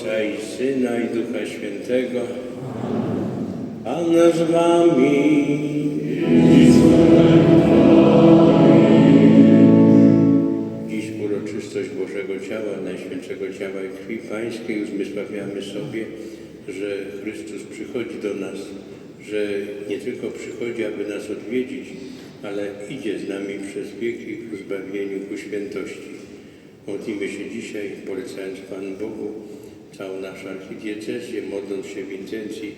Ojca i Syna i Ducha Świętego. Pan z wami. Dziś uroczystość Bożego Ciała, Najświętszego Ciała i Krwi Pańskiej uzmysławiamy sobie, że Chrystus przychodzi do nas, że nie tylko przychodzi, aby nas odwiedzić, ale idzie z nami przez wieki ku zbawieniu, ku świętości. Modlimy się dzisiaj, polecając Panu Bogu całą naszą archidiecezję, modląc się w intencji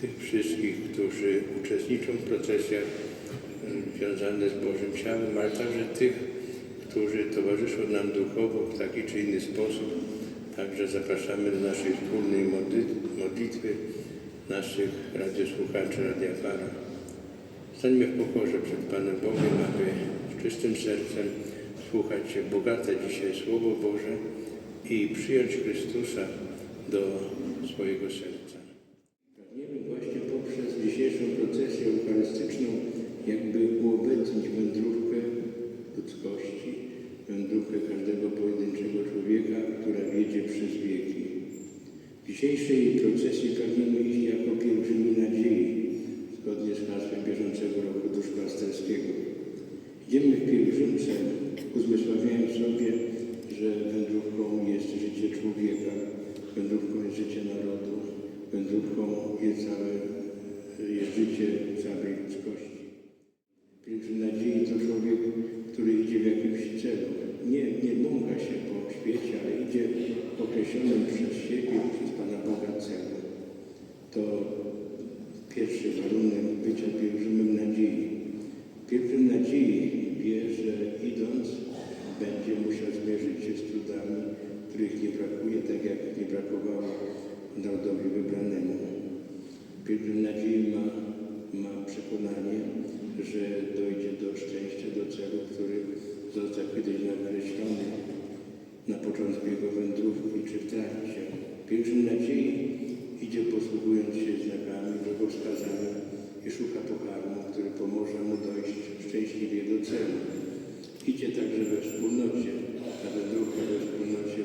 tych wszystkich, którzy uczestniczą w procesjach e, związane z Bożym Ciałem, ale także tych, którzy towarzyszą nam duchowo w taki czy inny sposób. Także zapraszamy do naszej wspólnej modli- modlitwy naszych radiosłuchaczy Radia Fara. Stańmy w pokorze przed Panem Bogiem, aby z czystym sercem słuchać się bogate dzisiaj Słowo Boże i przyjąć Chrystusa do swojego serca. Pragniemy właśnie poprzez dzisiejszą procesję eucharystyczną jakby uobecnić wędrówkę ludzkości, wędrówkę każdego pojedynczego człowieka, która wiedzie przez wieki. W dzisiejszej procesji pragniemy iść jako pielgrzymi nadziei, zgodnie z hasłem bieżącego roku duszpasterskiego. Idziemy w pielgrzymce, uzmysławiając sobie, że wędrówką jest życie człowieka, wędrówką jest życie narodu, wędrówką jest całe jest życie całej ludzkości. Pielgrzym nadziei to człowiek, który idzie w jakimś celu. Nie, nie błąka się po świecie, ale idzie określonym przez siebie, przez Pana Boga celu. To pierwszy warunek bycia pielgrzymem nadziei. Pielgrzym nadziei wie, że idąc będzie musiał zmierzyć się z trudami, których nie brakuje, tak jak nie brakowało narodowi wybranemu. Pielgrzym nadziei ma, ma przekonanie, że dojdzie do szczęścia, do celu, który został kiedyś nakreślony na początku jego wędrówki czy w trakcie. Pielgrzym nadziei idzie posługując się znakami, drogowskazami i szuka pokarmu, który pomoże mu dojść szczęśliwie do celu. Idzie także we wspólnocie. Ta wędrówka we wspólnocie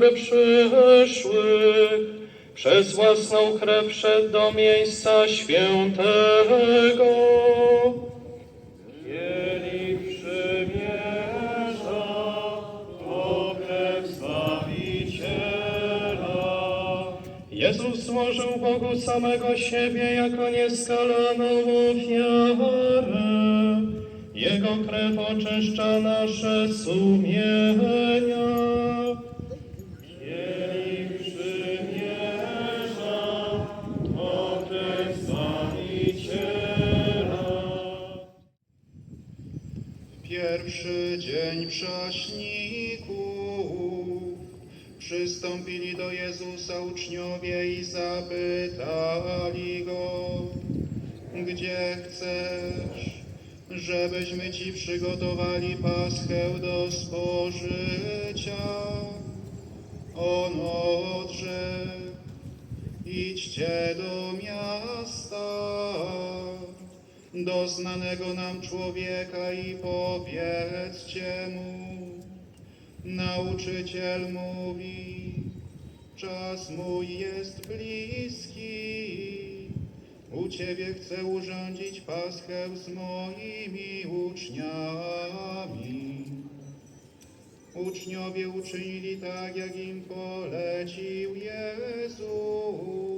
dóbr przyszłych, przez własną krew wszedł do miejsca świętego. Mieli przymierza, to krew Zbawiciela. Jezus złożył Bogu samego siebie jako nieskalaną ofiarę. Jego krew oczyszcza nasze sumienia. Pierwszy dzień prześników przystąpili do Jezusa uczniowie i zapytali Go, gdzie chcesz, żebyśmy Ci przygotowali paschę do spożycia? On odrzekł, idźcie do miasta do znanego nam człowieka i powiedzcie mu, nauczyciel mówi, czas mój jest bliski, u Ciebie chcę urządzić paschę z moimi uczniami. Uczniowie uczynili tak, jak im polecił Jezus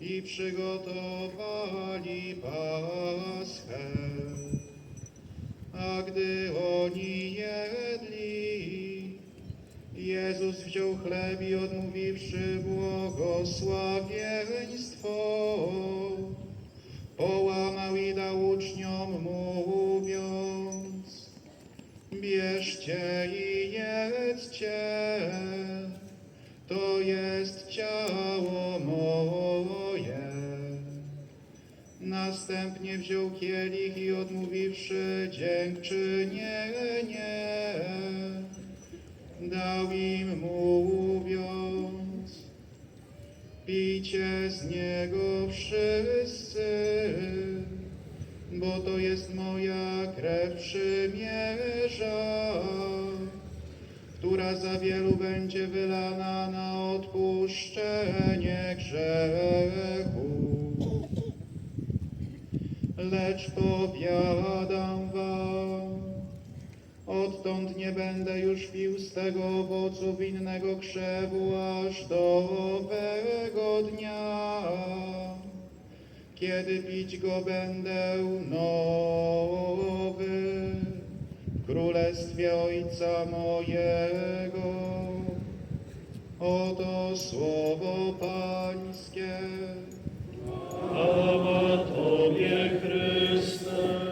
i przygotowali paschę. A gdy oni jedli, Jezus wziął chleb i odmówiwszy błogosławieństwo, połamał i dał uczniom, mówiąc, Bierzcie i jedzcie, to jest ciało moje. Następnie wziął kielich i odmówiwszy dziękczynienie, dał im mówiąc, pijcie z niego wszyscy, bo to jest moja krew przymierza, która za wielu będzie wylana na odpuszczenie grzechu. Lecz powiadam wam, odtąd nie będę już pił z tego owocu winnego krzewu aż do owego dnia, kiedy pić go będę nowy w królestwie Ojca mojego. Oto słowo Pańskie. Chwała Tobie, Chryste.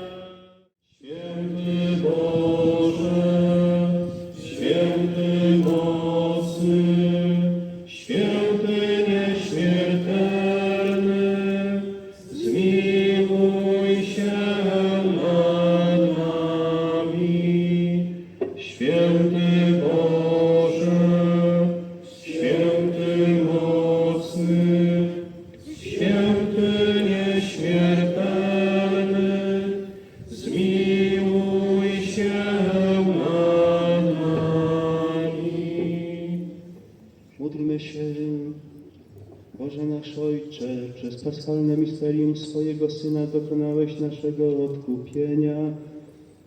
Przez paschalne misterium swojego Syna dokonałeś naszego odkupienia.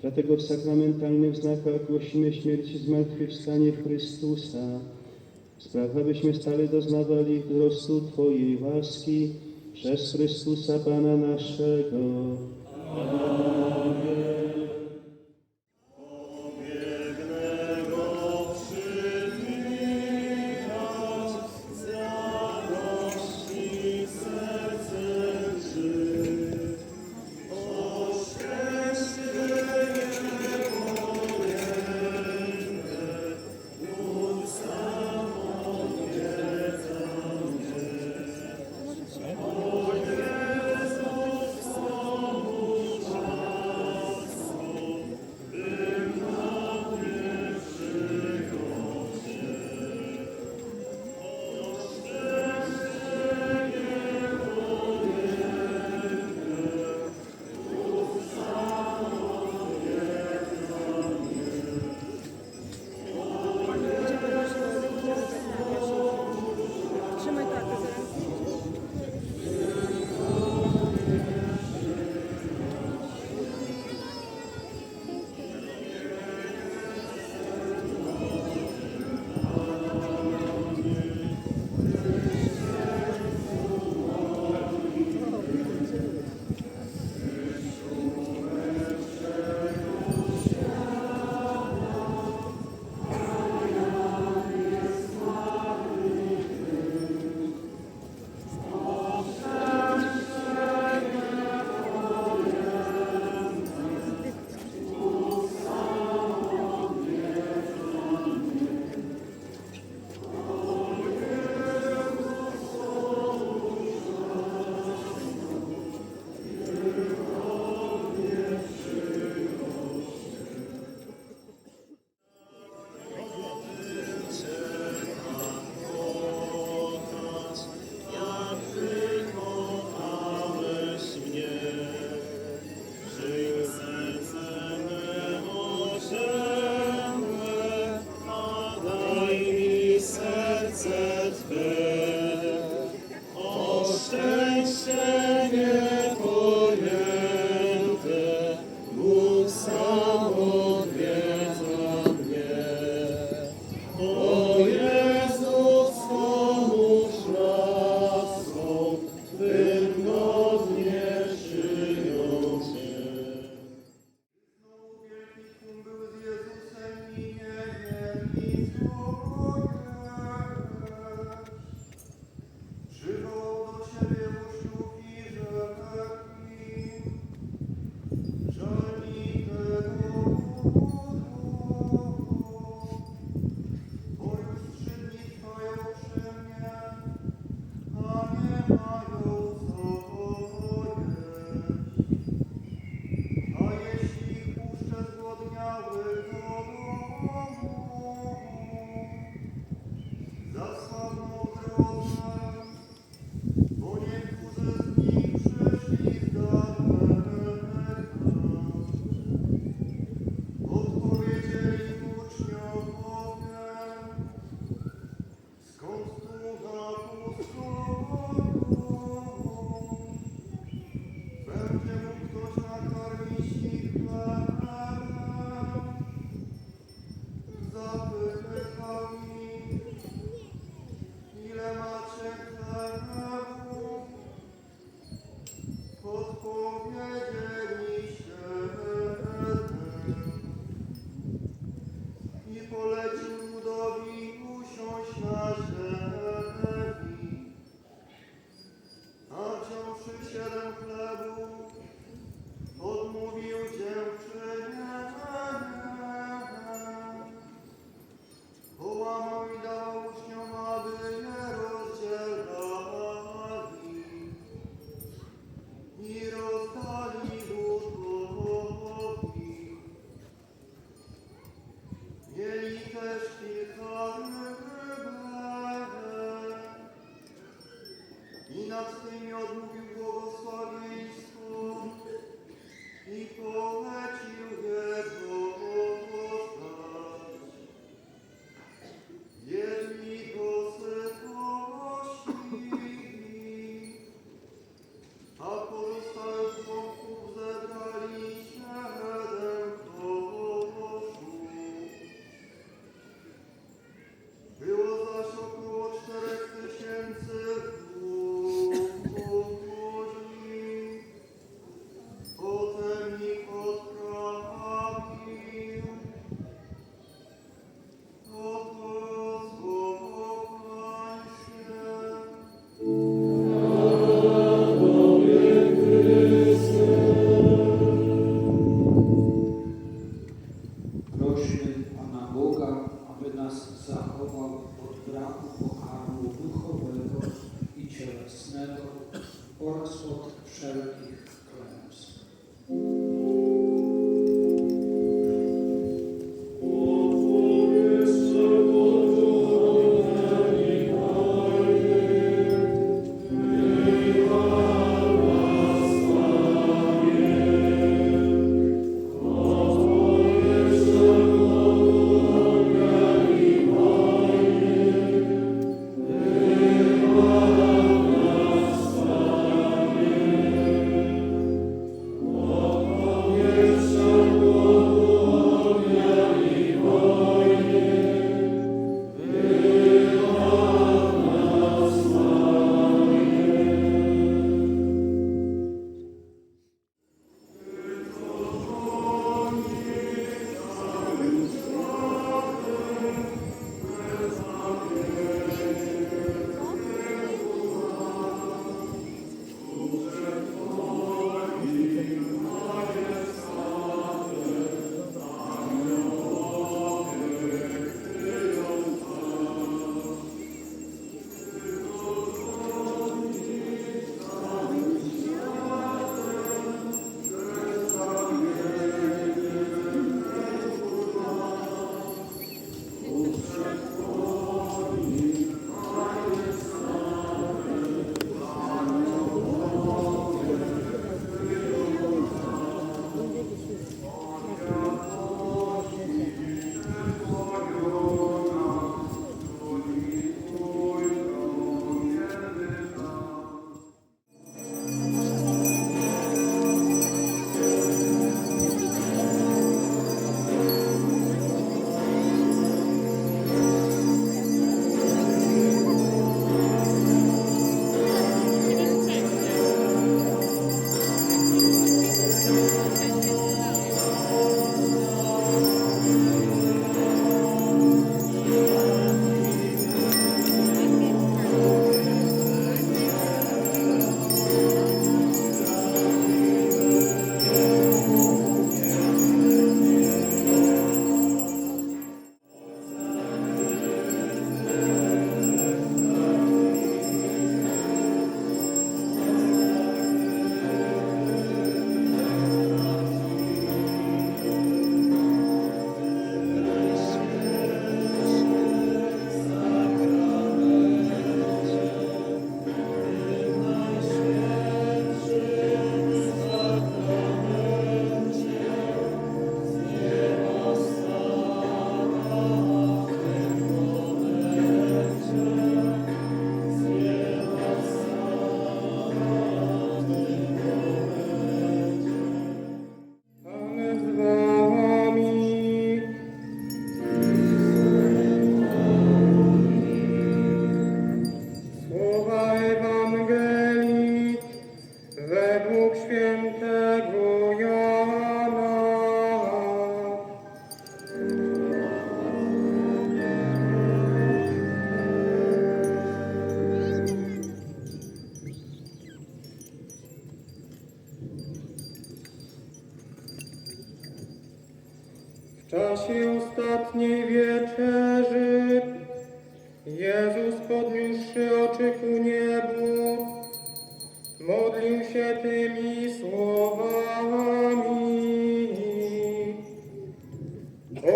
Dlatego w sakramentalnych znakach głosimy śmierć i zmartwychwstanie Chrystusa. Spraw, abyśmy stale doznawali wzrostu Twojej łaski przez Chrystusa Pana naszego.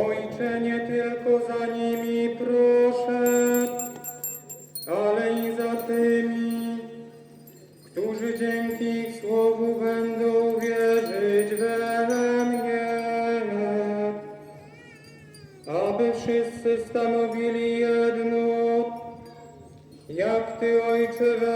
Ojcze, nie tylko za nimi proszę, ale i za tymi, którzy dzięki ich słowu będą wierzyć we mnie, aby wszyscy stanowili jedno, jak Ty, Ojcze, we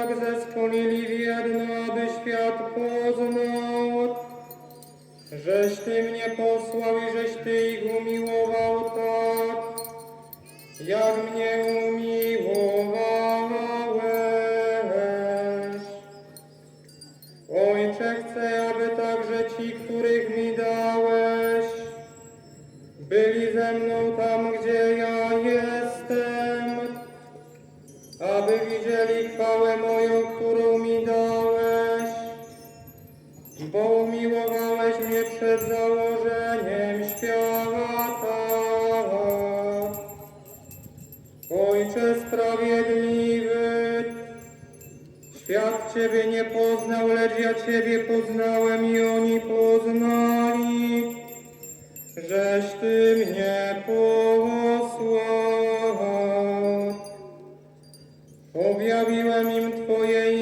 tak zespolili w jedno, aby świat poznał, żeś Ty mnie posłał i żeś Ty ich umiłował Ciebie poznałem i oni poznali, żeś Ty mnie posłał. Objawiłem im Twoje